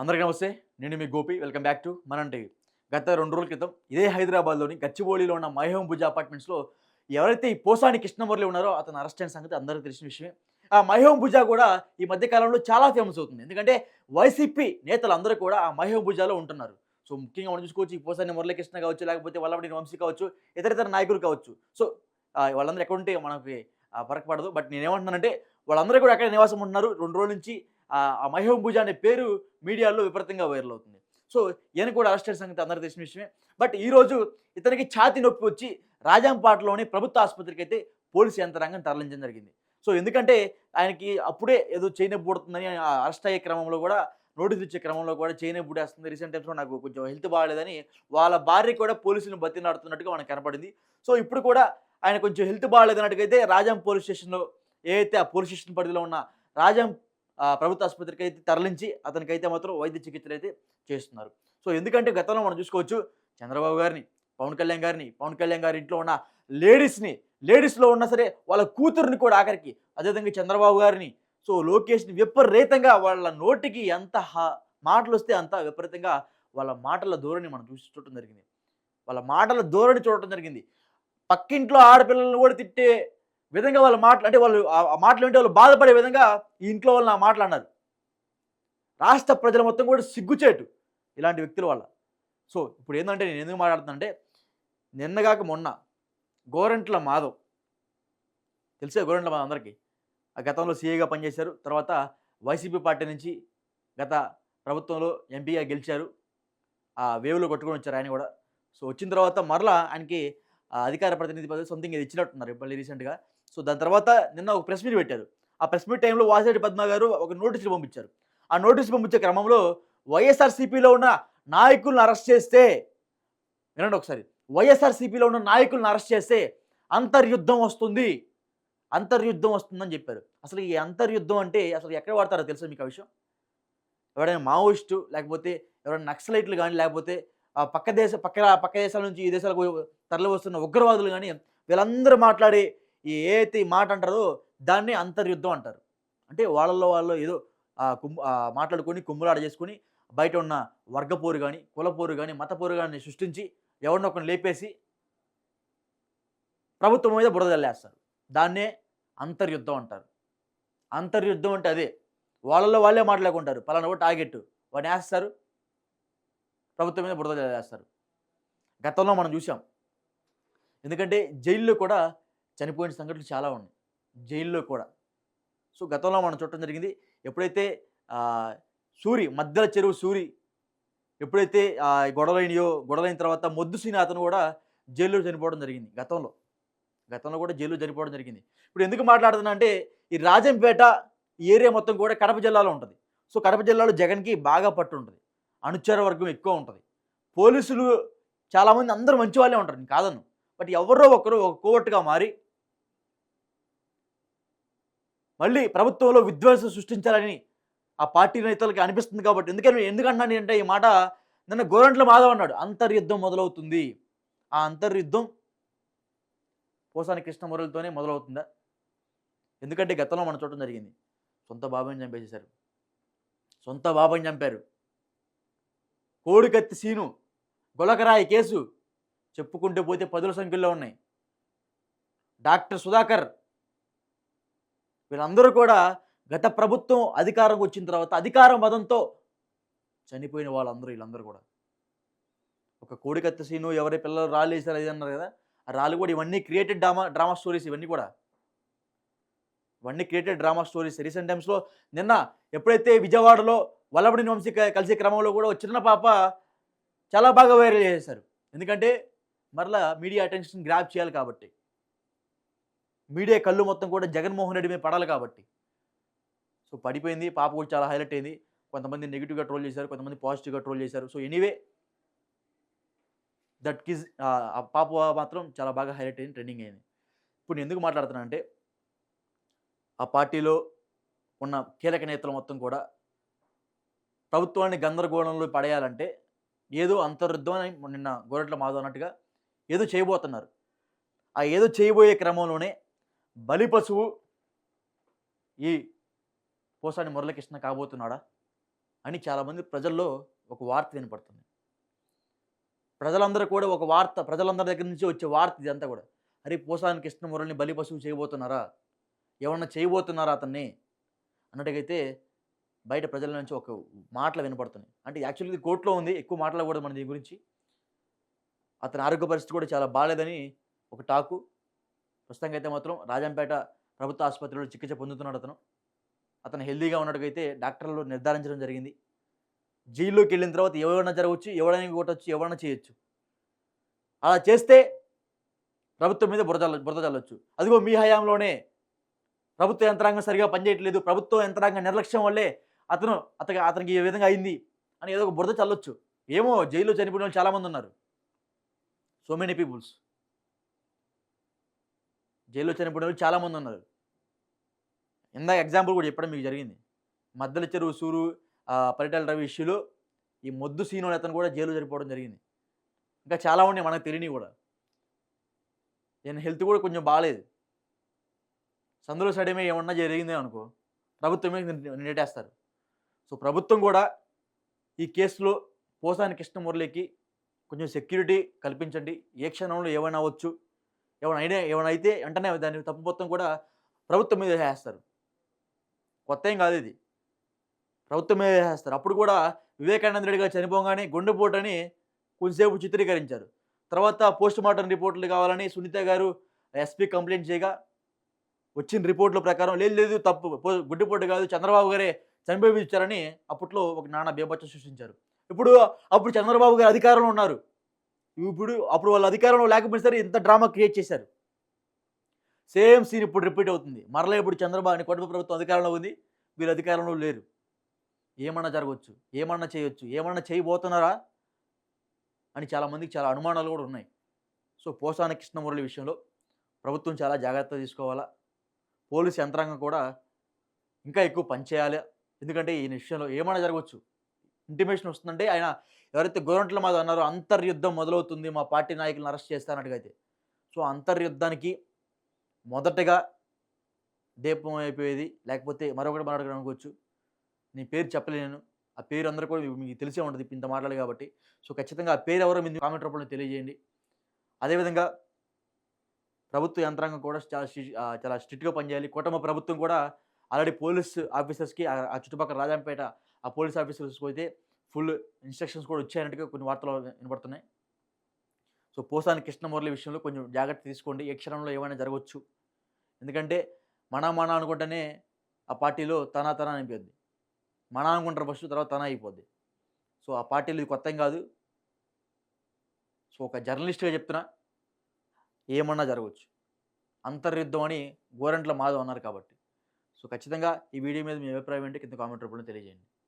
అందరికీ నమస్తే. నేను మీ గోపి. వెల్కమ్ బ్యాక్ టు మన టీవీ గత రెండు రోజుల క్రితం ఇదే హైదరాబాద్లోని గచ్చిబౌలిలో ఉన్న మైహోమ్ భుజ అపార్ట్మెంట్స్లో ఎవరైతే ఈ పోసాని కృష్ణమురళి ఉన్నారో అతను అరెస్ట్ అయిన సంగతి అందరికీ తెలిసిన విషయమే. ఆ మైహోమ్ భుజ కూడా ఈ మధ్య కాలంలో చాలా ఫేమస్ అవుతుంది. ఎందుకంటే వైసీపీ నేతలు అందరూ కూడా ఆ మైహోమ్ భుజాలో ఉంటున్నారు. సో ముఖ్యంగా మనం చూసుకోవచ్చు ఈ పోసాని మురళీకృష్ణ కావచ్చు లేకపోతే వల్లభడి వంశీ కావచ్చు ఇతర ఇతర నాయకులు కావచ్చు. సో వాళ్ళందరూ ఎక్కడ ఉంటే మనకి పడదు. బట్ నేనేమంటున్నానంటే వాళ్ళందరూ కూడా ఎక్కడ నివాసం ఉంటున్నారు. రెండు రోజుల నుంచి ఆ ఆ అనే పేరు మీడియాలో విపరీతంగా వైరల్ అవుతుంది. సో ఈయన కూడా అరెస్ట్ అయిన సంగతి అందరికీ తెలిసిన విషయమే. బట్ ఈరోజు ఇతనికి ఛాతి నొప్పి వచ్చి రాజంపాటలోని ప్రభుత్వ ఆసుపత్రికి అయితే పోలీసు యంత్రాంగం తరలించడం జరిగింది. సో ఎందుకంటే ఆయనకి అప్పుడే ఏదో చైన అరెస్ట్ అయ్యే క్రమంలో కూడా నోటీస్ ఇచ్చే క్రమంలో కూడా చైన రీసెంట్ టైమ్స్లో నాకు కొంచెం హెల్త్ బాగాలేదని వాళ్ళ భార్య కూడా పోలీసులను బతిలాడుతున్నట్టుగా మనకు కనపడింది. సో ఇప్పుడు కూడా ఆయన కొంచెం హెల్త్ బాగాలేదన్నట్టుగైతే రాజాం పోలీస్ స్టేషన్లో ఏదైతే ఆ పోలీస్ స్టేషన్ పరిధిలో ఉన్న రాజాం ప్రభుత్వ ఆసుపత్రికి అయితే తరలించి అతనికైతే మాత్రం వైద్య చికిత్సలు అయితే చేస్తున్నారు. సో ఎందుకంటే గతంలో మనం చూసుకోవచ్చు చంద్రబాబు గారిని పవన్ కళ్యాణ్ గారిని పవన్ కళ్యాణ్ గారి ఇంట్లో ఉన్న లేడీస్ని లేడీస్లో ఉన్నా సరే వాళ్ళ కూతుర్ని కూడా ఆఖరికి అదేవిధంగా చంద్రబాబు గారిని. సో లోకేష్ని విపరీతంగా వాళ్ళ నోటికి ఎంత హా- మాటలు వస్తే అంత విపరీతంగా వాళ్ళ మాటల ధోరణి మనం చూసి చూడటం జరిగింది. వాళ్ళ మాటల ధోరణి చూడటం జరిగింది. పక్కింట్లో ఆడపిల్లలను కూడా తిట్టే విధంగా వాళ్ళ మాటలు అంటే వాళ్ళు ఆ మాటలు వింటే వాళ్ళు బాధపడే విధంగా ఈ ఇంట్లో వాళ్ళు నా మాటలు అన్నారు రాష్ట్ర ప్రజలు మొత్తం కూడా సిగ్గుచేటు ఇలాంటి వ్యక్తుల వల్ల. సో ఇప్పుడు ఏంటంటే నేను ఎందుకు మాట్లాడుతున్నానంటే నిన్నగాక మొన్న గోరంట్ల మాధవ్ తెలిసే గోరంట్ల మాధవ్ అందరికీ? ఆ గతంలో సీఏగా పనిచేశారు తర్వాత వైసీపీ పార్టీ నుంచి గత ప్రభుత్వంలో ఎంపీగా గెలిచారు. ఆ వేవ్లో కొట్టుకొని వచ్చారు ఆయన కూడా. సో వచ్చిన తర్వాత మరలా ఆయనకి అధికార ప్రతినిధి పదవి సంథింగ్ ఇది ఇచ్చినట్టున్నారు. మళ్ళీ రీసెంట్గా సో దాని తర్వాత నిన్న ఒక ప్రెస్ మీట్ పెట్టారు. ఆ ప్రెస్ మీట్ టైంలో వాసిరెడ్డి పద్మ గారు ఒక నోటీసులు పంపించారు. ఆ నోటీసు పంపించే క్రమంలో వైఎస్ఆర్సీపీలో ఉన్న నాయకులను అరెస్ట్ చేస్తే వినండి ఒకసారి వైఎస్ఆర్సీపీలో ఉన్న నాయకులను అరెస్ట్ చేస్తే అంతర్యుద్ధం వస్తుంది. అంతర్యుద్ధం వస్తుందని చెప్పారు. అసలు ఈ అంతర్యుద్ధం అంటే అసలు ఎక్కడ వాడతారో తెలుసా మీకు ఆ విషయం? ఎవరైనా మావోయిస్టు లేకపోతే ఎవరైనా నక్సలైట్లు కానీ లేకపోతే ఆ పక్క దేశ పక్క పక్క దేశాల నుంచి ఈ దేశాలకు తరలి వస్తున్న ఉగ్రవాదులు కానీ వీళ్ళందరూ మాట్లాడే ఈ ఏతి మాట అంటారో దాన్ని అంతర్యుద్ధం అంటారు. అంటే వాళ్ళల్లో వాళ్ళు ఏదో కుం కుమ్ మాట్లాడుకొని కుమ్ములాడ చేసుకొని బయట ఉన్న వర్గపోరు కానీ కులపోరు కానీ మతపోరు కానీ సృష్టించి ఎవరినొకరిని లేపేసి ప్రభుత్వం మీద బురదల్లేస్తారు దాన్నే అంతర్యుద్ధం అంటారు. అంతర్యుద్ధం అంటే అదే. వాళ్ళల్లో వాళ్ళే మాట్లాడుకుంటారు. పలానా కూడా టార్గెట్ వాడిని వేస్తారు. ప్రభుత్వం మీద బురద జల్లేస్తారు. గతంలో మనం చూసాం ఎందుకంటే జైల్లో కూడా చనిపోయిన సంఘటనలు చాలా ఉన్నాయి. జైల్లో కూడా. సో గతంలో మనం చూడటం జరిగింది ఎప్పుడైతే సూరి మధ్యల చెరువు సూరి ఎప్పుడైతే గొడవలైనయో గొడవలైన తర్వాత మొద్దు సీని అతను కూడా జైల్లో చనిపోవడం జరిగింది గతంలో. గతంలో కూడా జైల్లో చనిపోవడం జరిగింది. ఇప్పుడు ఎందుకు మాట్లాడుతున్నా అంటే ఈ రాజంపేట ఏరియా మొత్తం కూడా కడప జిల్లాలో ఉంటుంది. సో కడప జిల్లాలో జగన్కి బాగా పట్టు ఉంటుంది. అనుచర వర్గం ఎక్కువ ఉంటుంది. పోలీసులు చాలామంది అందరూ మంచి వాళ్ళే ఉంటారు నేను కాదను బట్ ఎవరో ఒకరు ఒక కోవట్టుగా మారి మళ్ళీ ప్రభుత్వంలో విధ్వంసం సృష్టించాలని ఆ పార్టీ నేతలకి అనిపిస్తుంది కాబట్టి. ఎందుకని ఎందుకంటున్నాను అంటే ఈ మాట నిన్న గోరంట్ల మాధవ్ అన్నాడు. అంతర్యుద్ధం మొదలవుతుంది. ఆ అంతర్యుద్ధం పోసాని కృష్ణమురళితోనే మొదలవుతుందా? ఎందుకంటే గతంలో మనం చూడటం జరిగింది. సొంత బాబాయిని చంపేసేశారు. సొంత బాబాయిని చంపారు. కోడికత్తి సీను గొలకరాయి కేసు చెప్పుకుంటూ పోతే పదుల సంఖ్యలో ఉన్నాయి. డాక్టర్ సుధాకర్ వీళ్ళందరూ కూడా గత ప్రభుత్వం అధికారం వచ్చిన తర్వాత అధికార మదంతో చనిపోయిన వాళ్ళందరూ వీళ్ళందరూ కూడా. ఒక కోడికత్త సీను ఎవరి పిల్లలు రాళ్ళు వేసారు అది అన్నారు కదా ఆ రాళ్ళు కూడా ఇవన్నీ క్రియేటెడ్ డ్రామా డ్రామా స్టోరీస్ ఇవన్నీ కూడా. ఇవన్నీ క్రియేటెడ్ డ్రామా స్టోరీస్. రీసెంట్ టైమ్స్లో నిన్న ఎప్పుడైతే విజయవాడలో వల్లభడి వంశీ కలిసే క్రమంలో కూడా చిన్న పాప చాలా బాగా వైరల్ చేశారు. ఎందుకంటే మరలా మీడియా అటెన్షన్ గ్రాప్ చేయాలి కాబట్టి. మీడియా కళ్ళు మొత్తం కూడా జగన్మోహన్ రెడ్డి మీద పడాలి కాబట్టి. సో పడిపోయింది పాప కూడా చాలా హైలైట్ అయింది. కొంతమంది నెగిటివ్గా ట్రోల్ చేశారు కొంతమంది పాజిటివ్గా ట్రోల్ చేశారు. సో ఎనీవే దట్ కిజ్ ఆ పాప మాత్రం చాలా బాగా హైలైట్ అయింది ట్రెండింగ్ అయింది. ఇప్పుడు నేను ఎందుకు మాట్లాడుతున్నా అంటే ఆ పార్టీలో ఉన్న కీలక నేతలు మొత్తం కూడా ప్రభుత్వాన్ని గందరగోళంలో పడేయాలంటే ఏదో అంతరుద్ధం అని నిన్న గోరట్ల మాధవ్ అన్నట్టుగా ఏదో చేయబోతున్నారు. ఆ ఏదో చేయబోయే క్రమంలోనే బలి పశువు ఈ పోసాని మురళకృష్ణ కాబోతున్నాడా అని చాలామంది ప్రజల్లో ఒక వార్త వినపడుతుంది. ప్రజలందరూ కూడా ఒక వార్త ప్రజలందరి దగ్గర నుంచి వచ్చే వార్త ఇదంతా కూడా. అరే పోసాని కృష్ణమురళిని బలి పశువు చేయబోతున్నారా? ఏమన్నా చేయబోతున్నారా అతన్ని? అన్నట్టుగైతే బయట ప్రజల నుంచి ఒక మాటలు వినపడుతున్నాయి. అంటే యాక్చువల్లీ ఇది కోర్టులో ఉంది ఎక్కువ మాట్లాడకూడదు మన దీని గురించి. అతని ఆరోగ్య పరిస్థితి కూడా చాలా బాగాలేదని ఒక టాకు ప్రస్తుతంగా అయితే మాత్రం రాజంపేట ప్రభుత్వ ఆసుపత్రిలో చికిత్స పొందుతున్నాడు అతను. అతను హెల్దీగా ఉన్నట్టుగైతే డాక్టర్లు నిర్ధారించడం జరిగింది. జైల్లోకి వెళ్ళిన తర్వాత ఎవరైనా జరగవచ్చు ఎవరైనా కొట్టచ్చు ఎవరైనా చేయొచ్చు. అలా చేస్తే ప్రభుత్వం మీద బురద బురద చల్లొచ్చు అదిగో మీ హయాంలోనే ప్రభుత్వ యంత్రాంగం సరిగా పనిచేయట్లేదు. ప్రభుత్వ యంత్రాంగం నిర్లక్ష్యం వల్లే అతను అతనికి అతనికి ఈ విధంగా అయింది అని ఏదో ఒక బురద చల్లొచ్చు. ఏమో జైల్లో చనిపోయిన వాళ్ళు చాలామంది ఉన్నారు. సో మెనీ పీపుల్స్ జైల్లో చనిపోయిన వాళ్ళు చాలామంది ఉన్నారు. ఇందాక ఎగ్జాంపుల్ కూడా చెప్పడం మీకు జరిగింది. మద్దల చెరువు సూరు పరిటాల రవి ఇష్యూలో ఈ మొద్దు సీను అతను కూడా జైలు చనిపోవడం జరిగింది. ఇంకా చాలా ఉన్నాయి మనకు తెలియని కూడా. నేను హెల్త్ కూడా కొంచెం బాగాలేదు సందులో సడమే ఏమన్నా జరిగిందే అనుకో ప్రభుత్వమే నెట్టేస్తారు సో ప్రభుత్వం కూడా ఈ కేసులో పోసాని కృష్ణమురళికి కొంచెం సెక్యూరిటీ కల్పించండి. ఏ క్షణంలో ఏమైనా అవ్వచ్చు. ఏమైనా ఏమైనా అయితే వెంటనే దాని తప్పు మొత్తం కూడా ప్రభుత్వం మీద చేస్తారు కొత్త ఏం కాదు ఇది. ప్రభుత్వం మీద చేస్తారు అప్పుడు కూడా వివేకానంద రెడ్డి గారు చనిపోగానే గుండెపోటు అని కొంచెంసేపు చిత్రీకరించారు. తర్వాత పోస్ట్ మార్టం రిపోర్ట్లు కావాలని సునీత గారు ఎస్పీ కంప్లైంట్ చేయగా వచ్చిన రిపోర్ట్ల ప్రకారం లేదు లేదు తప్పు పో- గుడ్డిపోటు కాదు చంద్రబాబు గారే చనిపోయించారని అప్పట్లో ఒక నాన్న బేబచ్చ సృష్టించారు. ఇప్పుడు అప్పుడు చంద్రబాబు గారు అధికారంలో ఉన్నారు. ఇప్పుడు అప్పుడు వాళ్ళు అధికారంలో లేకపోయినా సరే ఇంత డ్రామా క్రియేట్ చేశారు. సేమ్ సీన్ ఇప్పుడు రిపీట్ అవుతుంది. మరలా ఇప్పుడు చంద్రబాబు కుటుంబ ప్రభుత్వం అధికారంలో ఉంది. వీళ్ళు అధికారంలో లేరు. ఏమన్నా జరగవచ్చు? ఏమన్నా చేయొచ్చు? ఏమన్నా చేయబోతున్నారా? అని చాలామందికి చాలా అనుమానాలు కూడా ఉన్నాయి. సో పోసాన కృష్ణమురళి విషయంలో ప్రభుత్వం చాలా జాగ్రత్త తీసుకోవాలా? పోలీస్ యంత్రాంగం కూడా ఇంకా ఎక్కువ పనిచేయాలి. ఎందుకంటే ఈ విషయంలో ఏమైనా జరగవచ్చు? ఇంటిమేషన్ వస్తుందంటే ఆయన ఎవరైతే గోరంట్ల మాది అన్నారో అంతర్యుద్ధం మొదలవుతుంది మా పార్టీ నాయకులను అరెస్ట్ చేస్తానట్టుగా అయితే సో అంతర్యుద్ధానికి మొదటగా దీపం అయిపోయేది లేకపోతే మరొకటి మరొకటి అనుకోవచ్చు. నీ పేరు చెప్పలేను ఆ పేరు అందరూ కూడా మీకు- తెలిసే ఉంటుంది ఇంత మాట్లాడాలి కాబట్టి. సో ఖచ్చితంగా ఆ పేరు ఎవరో మీరు కామెంట్ రూపంలో తెలియజేయండి. అదేవిధంగా ప్రభుత్వ యంత్రాంగం కూడా చాలా చాలా స్ట్రిక్ట్గా పనిచేయాలి. కుటుంబ ప్రభుత్వం కూడా ఆల్రెడీ పోలీస్ ఆఫీసర్స్కి ఆ ఆ చుట్టుపక్కల రాజంపేట ఆ పోలీస్ ఆఫీసర్స్కి అయితే ఫుల్ ఇన్స్ట్రక్షన్స్ కూడా వచ్చాయన్నట్టుగా కొన్ని వార్తలు వినపడుతున్నాయి సో పోసాని కృష్ణమురళి విషయంలో కొంచెం జాగ్రత్త తీసుకోండి. ఏ క్షణంలో ఏమైనా జరగవచ్చు ఎందుకంటే మన మన అనుకుంటేనే ఆ పార్టీలో తన తన అనిపోద్ది మన అనుకుంటారు ఫస్ట్ తర్వాత తన అయిపోద్ది. సో ఆ పార్టీలు ఇది కొత్త కాదు. సో ఒక జర్నలిస్ట్గా చెప్తున్నా ఏమన్నా జరగవచ్చు అంతర్యుద్ధం అని గోరంట్ల మాధవ్ అన్నారు కాబట్టి. సో ఖచ్చితంగా ఈ వీడియో మీద మీ అభిప్రాయం ఏంటి? కింద కామెంట్ రూపంలో తెలియజేయండి.